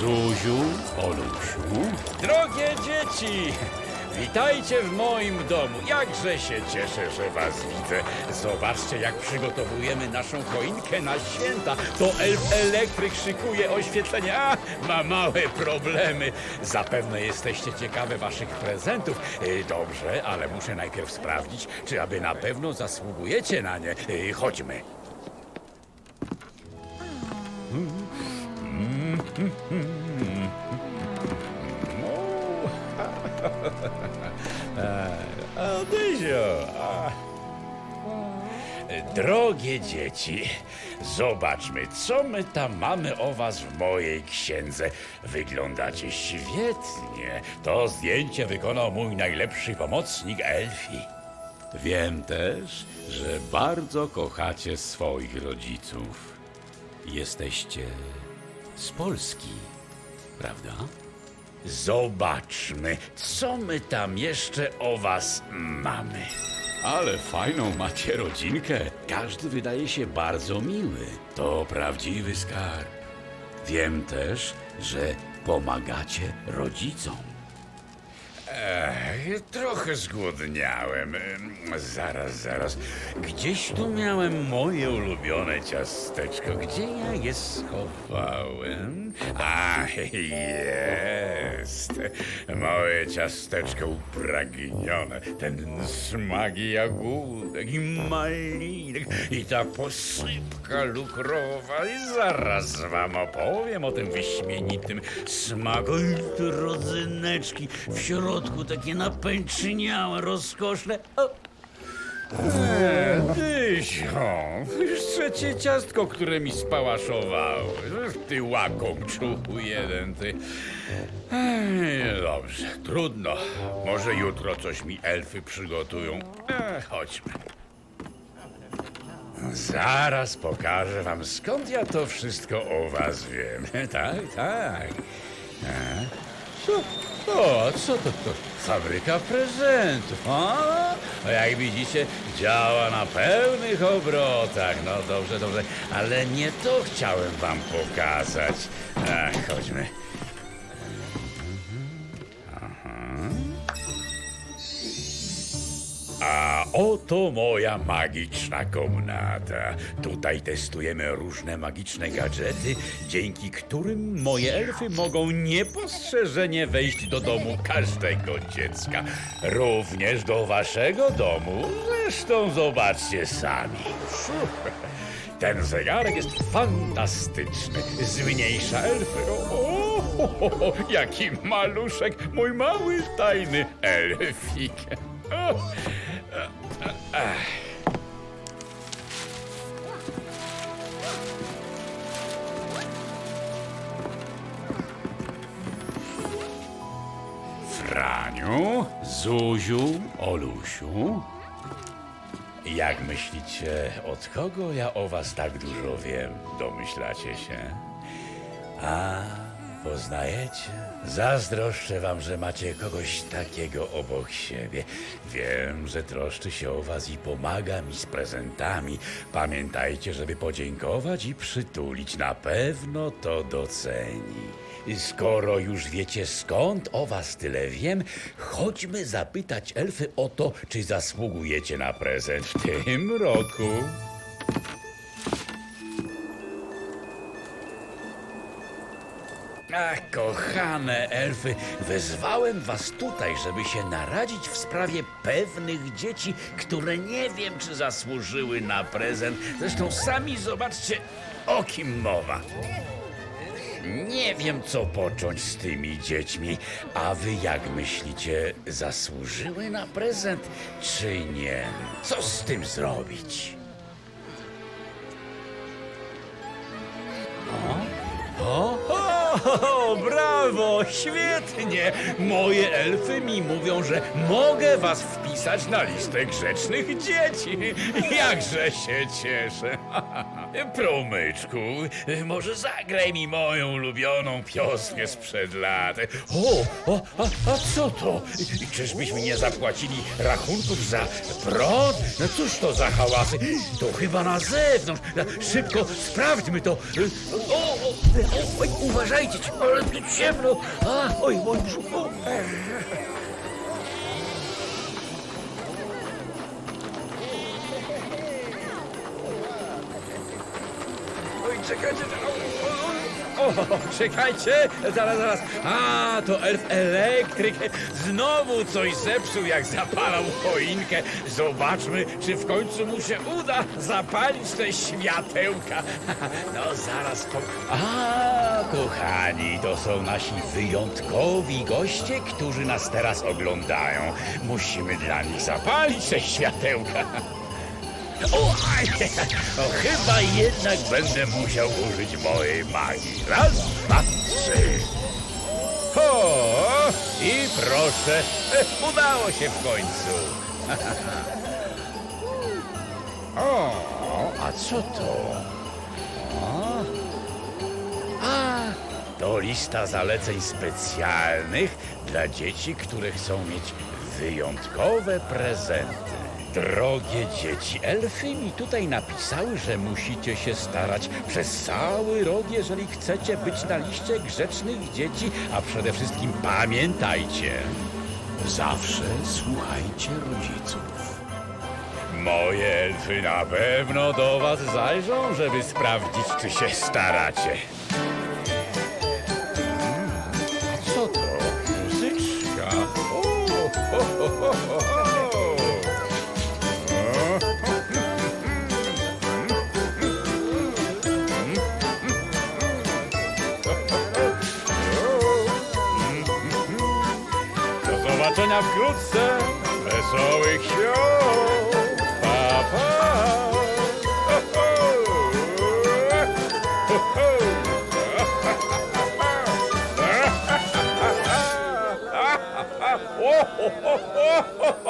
Zuziu, Olusiu. Drogie dzieci, witajcie w moim domu. Jakże się cieszę, że was widzę. Zobaczcie, jak przygotowujemy naszą choinkę na święta. To elf elektryk szykuje oświetlenie. A, ma małe problemy. Zapewne jesteście ciekawe waszych prezentów. Y, Dobrze, ale muszę najpierw sprawdzić, czy aby na pewno zasługujecie na nie. Y, Chodźmy. Adyzio! Drogie dzieci, zobaczmy, co my tam mamy o was w mojej księdze. Wyglądacie świetnie. To zdjęcie wykonał mój najlepszy pomocnik Elfi. Wiem też, że bardzo kochacie swoich rodziców. Jesteście z Polski, prawda? Zobaczmy, co my tam jeszcze o was mamy. Ale fajną macie rodzinkę. Każdy wydaje się bardzo miły. To prawdziwy skarb. Wiem też, że pomagacie rodzicom. Ech, trochę zgłodniałem. Em, Zaraz, zaraz. Gdzieś tu miałem moje ulubione ciasteczko. Gdzie ja je schowałem? A, jest. Moje ciasteczko upragnione. Ten smak jagódek i malinek i ta posypka lukrowa. I zaraz wam opowiem o tym wyśmienitym smaku. I rodzyneczki w środku takie napęczyniałe, rozkoszne. O! Tysią, już trzecie ciastko, które mi spałaszowały. Ty łakomczuchu jeden, ty. Ej, dobrze, trudno. Może jutro coś mi elfy przygotują. Eee, chodźmy. Zaraz pokażę wam, skąd ja to wszystko o was wiem. tak, tak. E? Co? O, co to, to? Fabryka prezentów. A? A jak widzicie, działa na pełnych obrotach. No dobrze, dobrze, ale nie to chciałem wam pokazać. Ach, chodźmy. A oto moja magiczna komnata. Tutaj testujemy różne magiczne gadżety, dzięki którym moje elfy mogą niepostrzeżenie wejść do domu każdego dziecka. Również do waszego domu. Zresztą zobaczcie sami. Ten zegarek jest fantastyczny. Zmniejsza elfy. O, o, o, jaki maluszek, mój mały tajny elfik. O, Franiu, Zuziu, Olusiu. Jak myślicie, od kogo ja o was tak dużo wiem? Domyślacie się? A, poznajecie? Zazdroszczę wam, że macie kogoś takiego obok siebie. Wiem, że troszczy się o was i pomaga mi z prezentami. Pamiętajcie, żeby podziękować i przytulić. Na pewno to doceni. Skoro już wiecie skąd o was tyle wiem, chodźmy zapytać elfy o to, czy zasługujecie na prezent w tym roku. Ach, kochane elfy, wezwałem was tutaj, żeby się naradzić w sprawie pewnych dzieci, które nie wiem, czy zasłużyły na prezent. Zresztą sami zobaczcie, o kim mowa. Nie wiem, co począć z tymi dziećmi. A wy jak myślicie, zasłużyły na prezent, czy nie? Co z tym zrobić? O, brawo, świetnie! Moje elfy mi mówią, że mogę was wpisać na listę grzecznych dzieci. Jakże się cieszę. Promyczku, może zagraj mi moją ulubioną pioskę sprzed lat. O, o a, a co to? Czyżbyśmy nie zapłacili rachunków za prąd? No cóż to za hałasy? To chyba na zewnątrz. Szybko, sprawdźmy to. O, o, o, oj, uważajcie, ale tu ciemno. A, oj, oj, brzuchu. Czekajcie, o, czekajcie, zaraz, zaraz. A, to elf elektryk znowu coś zepsuł, jak zapalał choinkę. Zobaczmy, czy w końcu mu się uda zapalić te światełka. No, zaraz po... A, kochani, to są nasi wyjątkowi goście, którzy nas teraz oglądają. Musimy dla nich zapalić te światełka. O, aj, chyba jednak będę musiał użyć mojej magii. Raz, dwa, trzy. O, i proszę, udało się w końcu. O, a co to? A, to lista zaleceń specjalnych dla dzieci, które chcą mieć wyjątkowe prezenty. Drogie dzieci, elfy mi tutaj napisały, że musicie się starać przez cały rok, jeżeli chcecie być na liście grzecznych dzieci, a przede wszystkim pamiętajcie, zawsze słuchajcie rodziców. Moje elfy na pewno do was zajrzą, żeby sprawdzić, czy się staracie. Mm, a Co to? Muzyczka. O, ho, ho, ho, ho, zobaczenia wkrótce. Wesołych świąt. Pa, pa. Ho, ho. Ho, ho. O,